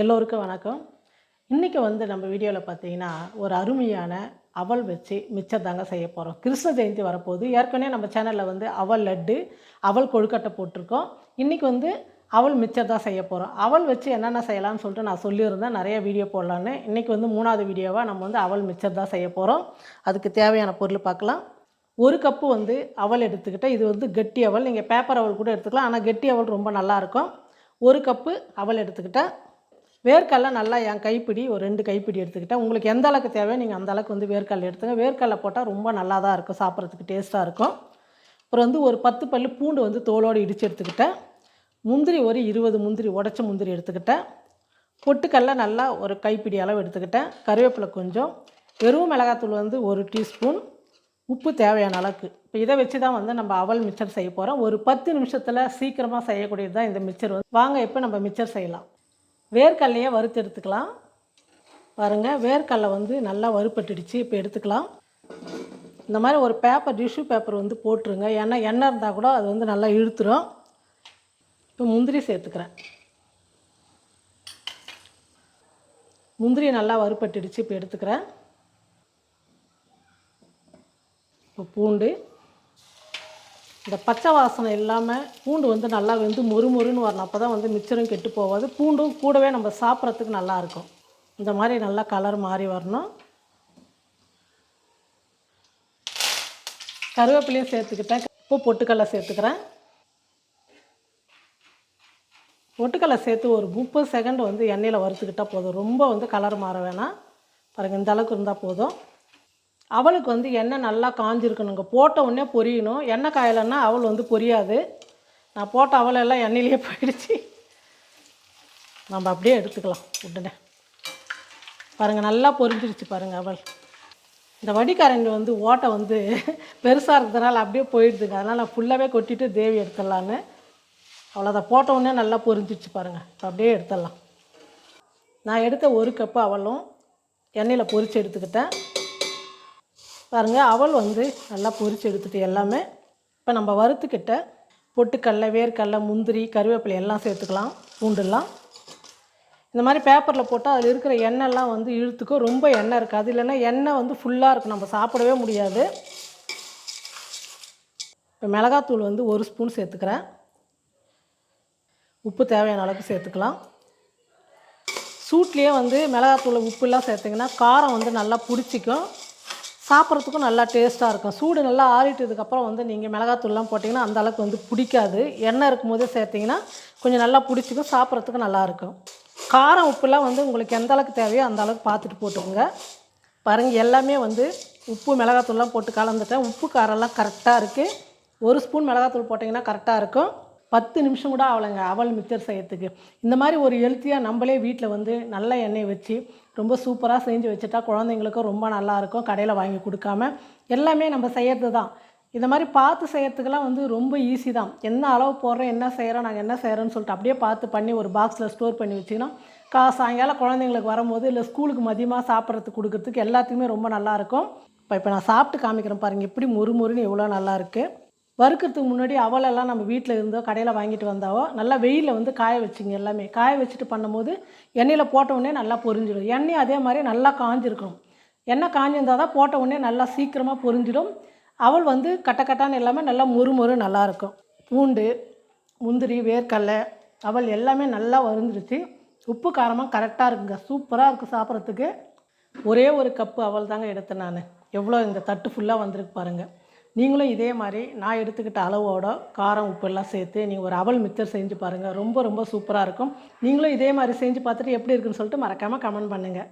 எல்லோருக்கும் வணக்கம். இன்றைக்கி வந்து நம்ம வீடியோவில் பார்த்தீங்கன்னா ஒரு அருமையான அவல் வச்சு மிச்சம் தாங்க செய்ய போகிறோம் கிருஷ்ண ஜெயந்தி வரப்போகுது. ஏற்கனவே நம்ம சேனலில் வந்து அவல் லட்டு அவல் கொழுக்கட்டை போட்டிருக்கோம். இன்றைக்கி வந்து அவள் மிச்சம் தான் செய்ய போகிறோம் அவள் வச்சு என்னென்ன செய்யலாம்னு சொல்லிட்டு நான் சொல்லியிருந்தேன். நிறைய வீடியோ போடலான்னு. இன்றைக்கி வந்து மூணாவது வீடியோவாக நம்ம வந்து அவள் மிச்சம் தான் செய்ய போகிறோம் அதுக்கு தேவையான பொருள் பார்க்கலாம். ஒரு கப்பு வந்து அவல் எடுத்துக்கிட்டேன் இது வந்து கெட்டி அவல். நீங்கள் பேப்பர் அவல் கூட எடுத்துக்கலாம். ஆனால் கெட்டி அவல் ரொம்ப நல்லாயிருக்கும் ஒரு கப்பு அவல் எடுத்துக்கிட்டேன் வேர்க்கடலை நல்லா என் கைப்பிடி ஒரு ரெண்டு கைப்பிடி எடுத்துக்கிட்டேன். உங்களுக்கு எந்த அளவுக்கு தேவையோ நீங்கள் அந்த அளவுக்கு வந்து வேர்க்கடலை எடுத்துங்க. வேர்க்கடலை போட்டால் ரொம்ப நல்லா தான் இருக்கும் சாப்பிட்றதுக்கு டேஸ்ட்டாக இருக்கும். அப்புறம் வந்து ஒரு பத்து பல்லு பூண்டு வந்து தோலோடு இடித்து எடுத்துக்கிட்டேன். முந்திரி ஒரு இருபது முந்திரி உடச்ச முந்திரி எடுத்துக்கிட்டேன். பொட்டுக்கடலை நல்லா ஒரு கைப்பிடி அளவு எடுத்துக்கிட்டேன். கருவேப்பிலை கொஞ்சம். வெறும் மிளகாத்தூள் வந்து ஒரு டீஸ்பூன். உப்பு தேவையான அளவுக்கு. இப்போ இதை வச்சு தான் வந்து நம்ம அவல் மிக்சர் செய்ய போகிறோம் ஒரு பத்து நிமிஷத்தில் சீக்கிரமாக செய்யக்கூடியது தான் இந்த மிச்சர் வந்து. வாங்க இப்போ நம்ம மிச்சர் செய்யலாம்? வேர்க்கடலையை வறுத்து எடுத்துக்கலாம். பாருங்கள் வேர்க்கடலை வந்து நல்லா வறுப்பட்டுடுச்சு இப்போ எடுத்துக்கலாம். இந்த மாதிரி ஒரு பேப்பர் டிஷ்யூ பேப்பர் வந்து போட்டுருங்க. ஏன்னா எண்ணெய் இருந்தால் கூட அது வந்து நல்லா இழுத்துரும். இப்போ முந்திரி சேர்த்துக்கிறேன். முந்திரி நல்லா வறுப்பட்டுடுச்சு இப்போ எடுத்துக்கிறேன். இப்போ பூண்டு. இந்த பச்சை வாசனை இல்லாமல் பூண்டு வந்து நல்லா வெந்து மொறு மொறுன்னு வரணும். அப்போ தான் வந்து மிச்சரும் கெட்டு போகாது. பூண்டும் கூடவே நம்ம சாப்பிட்றதுக்கு நல்லாயிருக்கும் இந்த மாதிரி நல்லா கலர் மாறி வரணும். கருவேப்பிலையும் சேர்த்துக்கிட்டேன். உப்பு பொட்டுக்கடலை சேர்த்துக்கிறேன். பொட்டுக்கடலை சேர்த்து ஒரு முப்பது செகண்ட் வந்து எண்ணெயில் வறுத்துக்கிட்டால் போதும். ரொம்ப வந்து கலர் மாற வேணாம். பாருங்கள் இந்த அளவுக்கு இருந்தால் போதும். அவளுக்கு வந்து எண்ணெய் நல்லா காஞ்சிருக்கணுங்க. போட்ட உடனே பொரியணும். எண்ணெய் காயலைன்னா அவள் வந்து பொரியாது. நான் போட்ட அவளை எல்லாம் எண்ணெயிலேயே போயிடுச்சு. நம்ம அப்படியே எடுத்துக்கலாம் உடனே. பாருங்கள் நல்லா பொரிஞ்சிருச்சு பாருங்கள் அவள். இந்த வடிக்காரங்க வந்து ஓட்டை வந்து பெருசாக இருக்கிறதுனால அப்படியே போயிடுதுங்க. அதனால் நான் ஃபுல்லாகவே கொட்டிட்டு தேவி எடுத்துடலான்னு. அவ்வளோதான் போட்ட உடனே நல்லா பொரிஞ்சிருச்சு பாருங்கள் இப்போ அப்படியே எடுத்துடலாம். நான் எடுத்த ஒரு கப்பு அவளும் எண்ணெயில் பொரித்து எடுத்துக்கிட்டேன். பாருங்கள் அவல் வந்து நல்லா பொரித்து எடுத்துகிட்டு எல்லாமே இப்போ நம்ம வறுத்துக்கிட்ட பொட்டுக்கடலை வேர்க்கடலை முந்திரி கருவேப்பிலை எல்லாம் சேர்த்துக்கலாம் பூண்டுலாம். இந்த மாதிரி பேப்பரில் போட்டால் அதில் இருக்கிற எண்ணெய்லாம் வந்து இழுத்துக்கும் ரொம்ப எண்ணெய் இருக்காது இல்லைன்னா எண்ணெய் வந்து ஃபுல்லாக இருக்கும் நம்ம சாப்பிடவே முடியாது. இப்போ மிளகாத்தூள் வந்து ஒரு ஸ்பூன் சேர்த்துக்கிறேன். உப்பு தேவையான அளவுக்கு சேர்த்துக்கலாம். சூட்லேயே வந்து மிளகாத்தூளை உப்புலாம் சேர்த்திங்கன்னா காரம் வந்து நல்லா பிடிச்சிக்கும். சாப்பிட்றதுக்கும் நல்லா டேஸ்ட்டாக இருக்கும். சூடு நல்லா ஆறிட்டதுக்கப்புறம் வந்து நீங்கள் மிளகாத்தூள்லாம் போட்டிங்கன்னா அந்த அளவுக்கு வந்து பிடிக்காது. எண்ணெய் இருக்கும் போதே சேர்த்திங்கன்னா கொஞ்சம் நல்லா பிடிச்சிக்கும் சாப்பிட்றதுக்கு நல்லாயிருக்கும் காரம் உப்புலாம் வந்து உங்களுக்கு எந்த அளவுக்கு தேவையோ அந்த அளவுக்கு பார்த்துட்டு போட்டுக்கோங்க. பாருங்கள் எல்லாமே வந்து உப்பு மிளகாத்தூள்லாம் போட்டு கலந்துட்டேன். உப்பு காரம்லாம் கரெக்டாக இருக்குது ஒரு ஸ்பூன் மிளகாத்தூள் போட்டிங்கன்னா கரெக்டாக இருக்கும். பத்து நிமிஷம் கூட அவளைங்க அவள் மிக்சர் செய்யறதுக்கு. இந்த மாதிரி ஒரு ஹெல்த்தியாக நம்மளே வீட்டில் வந்து நல்ல எண்ணெய் வச்சு ரொம்ப சூப்பராக செஞ்சு வச்சுட்டா குழந்தைங்களுக்கும் ரொம்ப நல்லாயிருக்கும் கடையில் வாங்கி கொடுக்காம. எல்லாமே நம்ம செய்கிறது தான். இந்த மாதிரி பார்த்து செய்கிறதுக்கெல்லாம் வந்து ரொம்ப ஈஸி தான். என்ன அளவு போடுறோம் என்ன செய்கிறோம் நாங்கள் என்ன செய்கிறோன்னு சொல்லிட்டு அப்படியே பார்த்து பண்ணி ஒரு பாக்ஸில் ஸ்டோர் பண்ணி வச்சிங்கன்னா கா சாயங்காலம் குழந்தைங்களுக்கு வரும்போது இல்லை ஸ்கூலுக்கு மதியமாக சாப்பிட்றதுக்கு கொடுக்கறதுக்கு எல்லாத்துக்குமே ரொம்ப நல்லாயிருக்கும் இப்போ இப்போ நான் சாப்பிட்டு காமிக்கிறேன் பாருங்கள் எப்படி முறுமுறுன்னு எவ்வளோ நல்லாயிருக்கு வறுக்கிறதுக்கு முன்னாடி அவலெல்லாம் நம்ம வீட்டில் இருந்தோ கடையில் வாங்கிட்டு வந்தாவோ நல்லா வெயிலில் வந்து காய வச்சுங்க எல்லாமே. காய வச்சுட்டு பண்ணும்போது எண்ணெயில் போட்ட உடனே நல்லா பொரிஞ்சிடும். எண்ணெய் அதே மாதிரி நல்லா காஞ்சிருக்கணும். எண்ணெய் காஞ்சிருந்தால் தான் போட்ட உடனே நல்லா சீக்கிரமாக பொரிஞ்சிடும். அவள் வந்து கட்ட கட்டான்னு எல்லாமே நல்லா மொறு மொறு நல்லாயிருக்கும் பூண்டு முந்திரி வேர்க்கடலை அவள் எல்லாமே நல்லா வருந்துருச்சு உப்பு காரமாக கரெக்டாக இருக்குங்க. சூப்பராக இருக்குது சாப்பிட்றதுக்கு. ஒரே ஒரு கப்பு அவள் தாங்க எடுத்தேன் நான். எவ்வளோ இந்த தட்டு ஃபுல்லாக வந்திருக்கு பாருங்கள் நீங்களும் இதே மாதிரி நான் எடுத்துக்கிட்ட அளவோட காரம் உப்பு எல்லாம் சேர்த்து நீங்கள் ஒரு அவல் மிக்சர் செஞ்சு பாருங்கள் ரொம்ப ரொம்ப சூப்பராக இருக்கும். நீங்களும் இதே மாதிரி செஞ்சு பார்த்துட்டு எப்படி இருக்குன்னு சொல்லிட்டு மறக்காமல் கமெண்ட் பண்ணுங்கள்